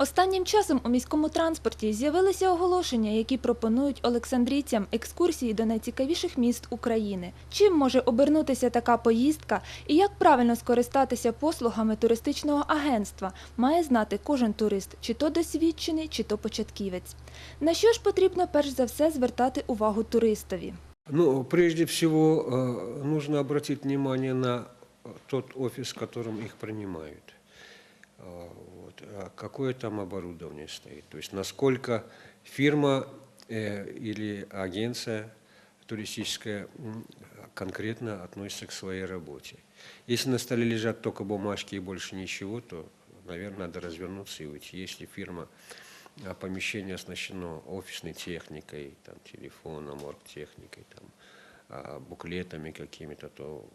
Останнім часом у міському транспорті з'явилися оголошення, які пропонують олександрійцям екскурсії до найцікавіших міст України. Чим може обернутися така поїздка і як правильно скористатися послугами туристичного агентства, має знати кожен турист, чи то досвідчений, чи то початківець. На що ж потрібно перш за все звертати увагу туристові? Ну, прежде всего, э, нужно обратить внимание на э, тот офис, в котором их принимают. А, какое там оборудование стоит. То есть, насколько фирма э, или агенция туристическая конкретно относится к своей работе. Если на столе лежат только бумажки и больше ничего, то, наверное, надо развернуться и уйти. Если фирма а помещение оснащено офисной техникой, там, телефоном, оргтехникой, там, а, буклетами какими-то, то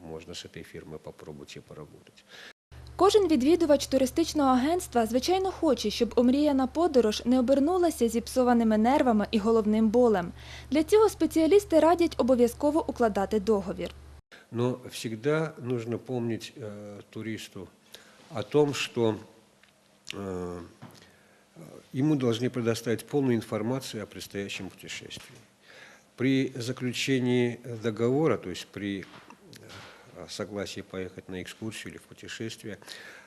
можно с этой фирмой попробовать и поработать. Кожен відвідувач туристичного агентства, звичайно, хоче, щоб омріяна подорож не обернулася зіпсованими нервами і головним болем. Для цього спеціалісти радять обов'язково укладати договір. Но всегда нужно помнить э, туристу о том, что э, ему должны предоставить полную информацию о предстоящем путешествии. При заключении договора, то есть при э, согласии поехать на экскурсию или в путешествие,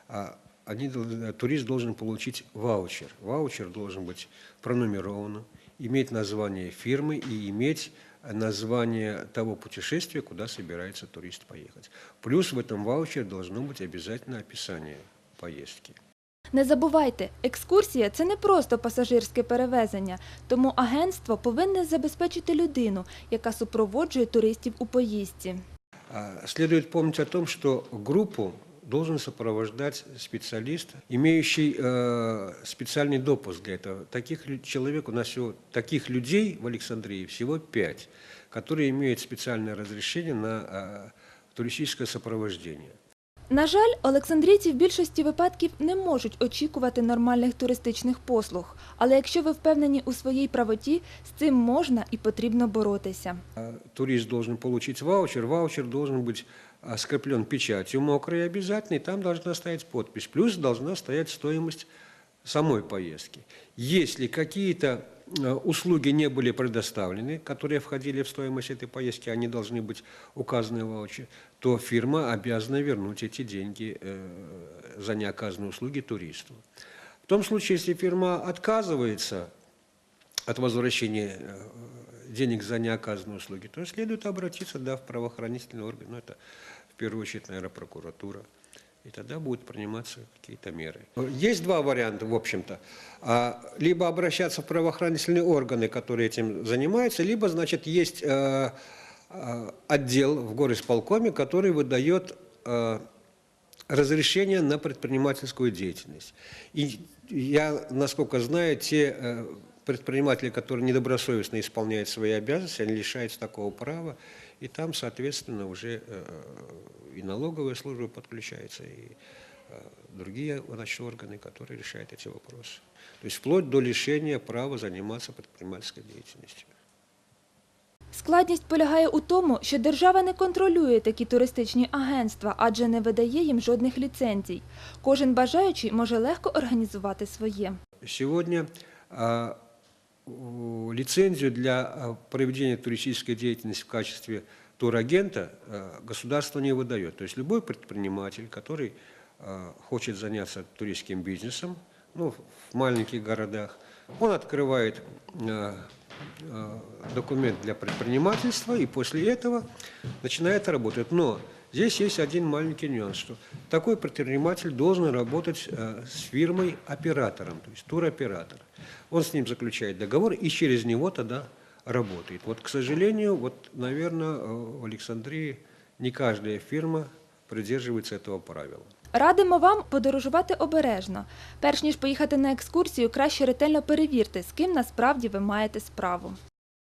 а, они, дол- турист должен получить ваучер. Ваучер должен быть пронумерован, иметь название фирмы и иметь название того путешествия, куда собирается турист поехать. Плюс в этом ваучере должно быть обязательно описание поездки. Не забувайте, екскурсія це не просто пасажирське перевезення, тому агентство повинне забезпечити людину, яка супроводжує туристів у поїздці. А, Следует помнить о том, что группу должен сопровождать специалист, имеющий э, специальный допуск для этого. Таких лю- человек у нас всего, таких людей в Александрии всего пять, которые имеют специальное разрешение на э, туристическое сопровождение. На жаль, олександрійці в більшості випадків не можуть очікувати нормальних туристичних послуг. Але якщо ви впевнені у своїй правоті, з цим можна і потрібно боротися. Турист должен получить ваучер, ваучер быть а, скреплен печатью мокрой и там должна стоять подпись, плюс должна стоять стоимость самой поездки. Если какие-то услуги не были предоставлены, которые входили в стоимость этой поездки, они должны быть указаны в ваучере, то фирма обязана вернуть эти деньги э, за неоказанные услуги туристу. В том случае, если фирма отказывается от возвращения э, денег за неоказанные услуги, то следует обратиться да, в правоохранительный орган, ну, это в первую очередь, наверное, прокуратура, и тогда будут приниматься какие-то меры. Есть два варианта, в общем-то. А, Либо обращаться в правоохранительные органы, которые этим занимаются, либо, значит, есть э, э, отдел в горисполкоме, который выдает э, разрешение на предпринимательскую деятельность. И я, насколько знаю, те предприниматели, которые недобросовестно исполняют свои обязанности, они лишаются такого права, и там, соответственно, уже э, и налоговая служба подключается, и э, другие значит, органы, которые решают эти вопросы. То есть вплоть до лишения права заниматься предпринимательской деятельностью. Складність полягає у тому, що держава не контролює такі туристичні агентства, адже не видає їм жодних ліцензій. Кожен бажаючий може легко організувати своє. Сегодня а, у- лицензию для а, проведения туристической деятельности в качестве турагента а, государство не выдает. То есть любой предприниматель, который а, хочет заняться туристским бизнесом, ну, в маленьких городах, он открывает документ для предпринимательства и после этого начинает работать. Но здесь есть один маленький нюанс, что такой предприниматель должен работать э, с фирмой-оператором, то есть туроператор. Он с ним заключает договор и через него тогда работает. Вот, к сожалению, вот, наверное, в Александрии не каждая фирма придерживается этого правила. Радимо вам подорожувати обережно. Перш ніж поїхати на екскурсію, краще ретельно перевірте, з ким насправді ви маєте справу.